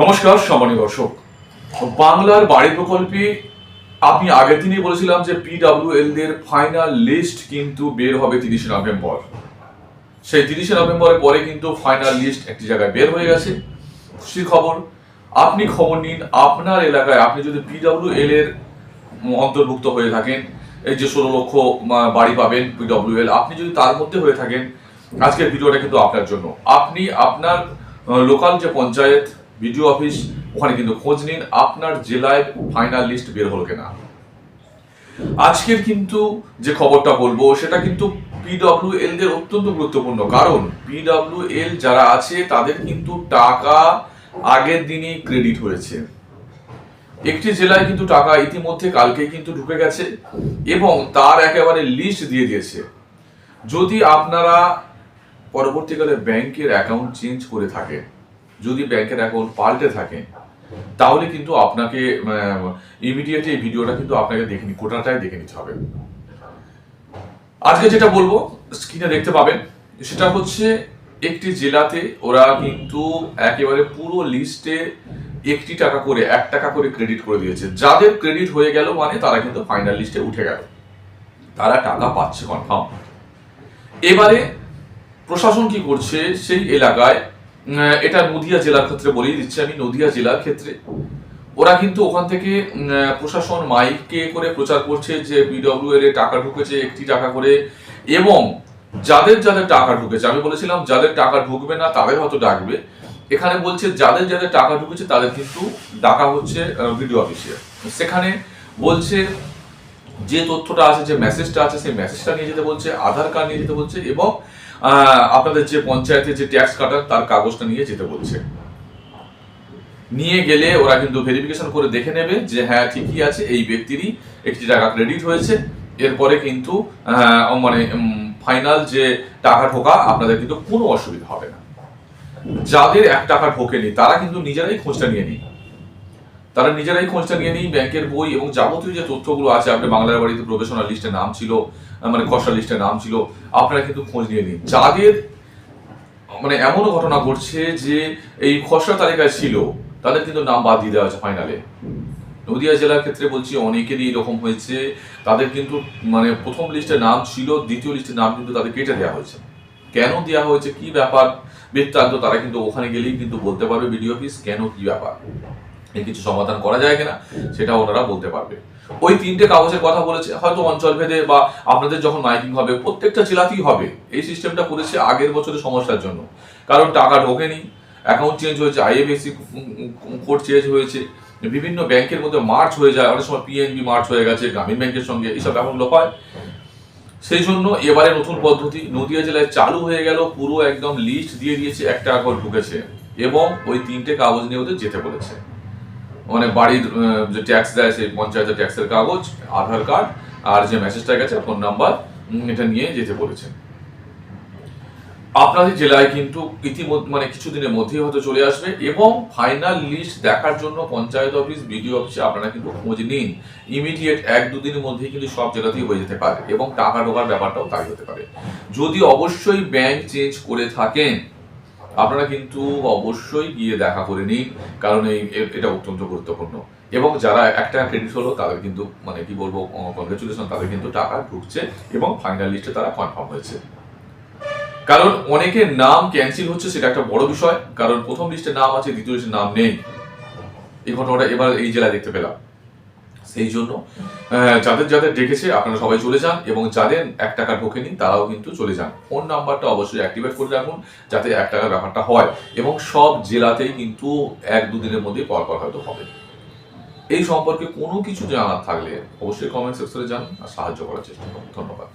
নমস্কার, সম্মানীয় দর্শক। বাংলার বাড়ি প্রকল্পে আমি আগের দিনই বলেছিলাম যে পিডাব্লিউএল দের ফাইনাল লিস্ট কিন্তু বের হবে তিরিশে নভেম্বর। সেই তিরিশে নভেম্বরের পরে কিন্তু ফাইনাল লিস্ট একটি জায়গায় বের হয়ে গেছে। খুশির খবর, আপনি খবর নিন, আপনার এলাকায় আপনি যদি পিডাব্লিউএল এর অন্তর্ভুক্ত হয়ে থাকেন, এই যে ষোলো লক্ষ বাড়ি পাবেন পিডব্লিউএল আপনি যদি তার মধ্যে হয়ে থাকেন, আজকের ভিডিওটা কিন্তু আপনার জন্য। আপনি আপনার লোকাল যে পঞ্চায়েত বিডিও অফিস, ওখানে কিন্তু খোঁজ নিন, আপনার জেলায় ফাইনাল লিস্ট বের হলো কিনা। আজকের কিন্তু যে খবরটা বলব, সেটা কিন্তু পিডব্লিউএল দের অত্যন্ত গুরুত্বপূর্ণ। কারণ পিডব্লিউএল যারা আছে, তাদের কিন্তু টাকা আগের দিনই ক্রেডিট হয়েছে। একটি জেলায় কিন্তু টাকা ইতিমধ্যে কালকে কিন্তু ঢুকে গেছে এবং তার একেবারে লিস্ট দিয়ে দিয়েছে। যদি আপনারা পরবর্তীকালে ব্যাংকের অ্যাকাউন্ট চেঞ্জ করে থাকেন যদি ব্যাংকের অ্যাকাউন্ট পাল্টে থাকে, তাহলে কিন্তু আপনাকে ইমিডিয়েট এই ভিডিওটা কিন্তু আপনাকে দেখে নি, কোটাটাই দেখে নিতে হবে। আজকে যেটা বলব স্ক্রিনে দেখতে পাবেন, সেটা হচ্ছে একটি জেলাতে ওরা কিন্তু একেবারে পুরো লিস্টে একটি টাকা করে, এক টাকা করে ক্রেডিট করে দিয়েছে। যাদের ক্রেডিট হয়ে গেল মানে তারা কিন্তু ফাইনাল লিস্টে উঠে গেল। তারা টাকা পাচ্ছে কনফার্ম এবারে প্রশাসন কি করছে, সেই এলাকায় এটা নদিয়া জেলার ক্ষেত্রে বলেই দিচ্ছি আমি নদিয়া জেলার ক্ষেত্রে। ওরা কিন্তু ওখান থেকে প্রশাসন মাইকে করে প্রচার করছে যে বিডব্লিউএল এ টাকা ঢুকেছে, একটি টাকা করে, এবং যাদের যাদের টাকা ঢুকেছে, আমি বলেছিলাম যাদের টাকা ঢুকবে না, তাদের হয়তো ডাকবে। এখানে বলছে যাদের যাদের টাকা ঢুকেছে, তাদের কিন্তু ডাকা হচ্ছে ভিডিও অফিসে সেখানে বলছে যে তথ্যটা আছে, যে মেসেজটা আছে, সেই মেসেজটা নিয়ে যেতে বলছে, আধার কার্ড নিয়ে যেতে বলছে, এবং আপনাদের যে পঞ্চায়েতে যে ট্যাক্স কাটার তার কাগজটা নিয়ে যেতে বলছে। নিয়ে গেলে ওরা কিন্তু ভেরিফিকেশন করে দেখে নেবে যে হ্যাঁ ঠিকই আছে, এই ব্যক্তিরই একটি টাকা ক্রেডিট হয়েছে। এরপরে কিন্তু মানে ফাইনাল যে টাকা ঢোকা, আপনাদের কিন্তু কোনো অসুবিধা হবে না। যাদের এক টাকা ঢোকেনি, তারা কিন্তু নিজেরাই খোঁজটা নিয়ে নিন। তারা নিজেরাই খোঁজটা নিয়ে নিই, ব্যাংকের বই এবং যাবতীয় যে তথ্যগুলো আছে, আপনি বাংলার বাড়িতে প্রফেশনাল লিস্টে নাম ছিল মানে খসড়া লিস্টে নাম ছিল, আপনারা কিন্তু খোঁজ নিয়ে নিন। যাদের মানে এমনও ঘটনা ঘটছে যে এই খসড়া তালিকায় ছিল, তাদের কিন্তু নাম বাদ দিয়ে দেওয়া হয়েছে ফাইনালে নদিয়া জেলার ক্ষেত্রে বলছি, অনেকেরই এরকম হয়েছে, তাদের কিন্তু মানে প্রথম লিস্টে নাম ছিল, দ্বিতীয় লিস্টে নাম কিন্তু তাদের কেটে দেওয়া হয়েছে। কেন দেওয়া হয়েছে, কি ব্যাপার? বৃত্তান্ত তারা কিন্তু ওখানে গেলেই কিন্তু বলতে পারবে বিডিও অফিস, কেন কি ব্যাপার? কিছু সমাধান করা যায় কিনা, সেটা ওনারা বলতে পারবে। ওই তিনটে কাগজের কথা বলেছে, হয়তো অঞ্চল ভেদে বা আপনাদের যখন মাইকিং হবে, প্রত্যেকটা জেলাতেই হবে। এই সিস্টেমটা করেছে আগের বছরের সমস্যার জন্য। কারণ টাকা ঢোকেনি অ্যাকাউন্ট চেঞ্জ হয়েছে আইএফএসি কোড চেঞ্জ হয়েছে, বিভিন্ন ব্যাংকের মধ্যে মার্চ হয়ে যায়, অনেক সময় পিএনবি মার্চ হয়ে গেছে, গ্রামীণ ব্যাংকের সঙ্গে এইসব ব্যাপারগুলো হয়। সেই জন্য এবারে নতুন পদ্ধতি, নদিয়া জেলায় চালু হয়ে গেল, পুরো একদম লিস্ট দিয়ে দিয়েছে, একটা করে ঢুকেছে, এবং ওই তিনটে কাগজ নিয়ে ওদের যেতে বলেছে। মানে বাড়ির যে ট্যাক্স দেয় সেই পঞ্চায়েতের ট্যাক্সের কাগজ, আধার কার্ড আর যে মেসেজটা গেছে ফোন নাম্বার এটা নিয়ে যেতে বলেছেন আপনাদের জেলায় কিন্তু ইতিমধ্যে মানে কিছুদিনের মধ্যেই হয়তো চলে আসবে এবং ফাইনাল লিস্ট দেখার জন্য পঞ্চায়েত অফিস বিডিও অফিসে আপনারা কিন্তু খোঁজ নিন। ইমিডিয়েট এক দুদিনের মধ্যেই কিন্তু সব জেলাতেই হয়ে যেতে পারে এবং টাকা ঢোকার ব্যাপারটাও তাই হতে পারে। যদি অবশ্যই ব্যাংক চেঞ্জ করে থাকেন আপনারা কিন্তু অবশ্যই গিয়ে দেখা করে নিন, কারণ এই এটা অত্যন্ত গুরুত্বপূর্ণ। এবং যারা একটা ক্রেডিট হলো, তাদের কিন্তু মানে কি বলব কংগ্রেচুলেশন তাদের কিন্তু টাকা ঢুকছে এবং ফাইনাল লিস্টে তারা কনফার্ম হয়েছে। কারণ অনেকের নাম ক্যান্সেল হচ্ছে, সেটা একটা বড় বিষয়, কারণ প্রথম লিস্টে নাম আছে, দ্বিতীয় লিস্টে নাম নেই। এই ঘটনাটা এবার এই জেলায় দেখতে পেলাম। সেই জন্য যাদের যাদের ডেকেছে আপনারা সবাই চলে যান এবং যাদের এক টাকা ঢোকে নিন তারাও কিন্তু চলে যান। ফোন নাম্বারটা অবশ্যই অ্যাক্টিভেট করে রাখুন যাতে এক টাকার ব্যাপারটা হয় এবং সব জেলাতেই কিন্তু এক দুদিনের মধ্যেই পরপর হয়তো হবে। এই সম্পর্কে কোনো কিছু জানার থাকলে অবশ্যই কমেন্ট সেকশনে যান আর সাহায্য করার চেষ্টা করুন। ধন্যবাদ।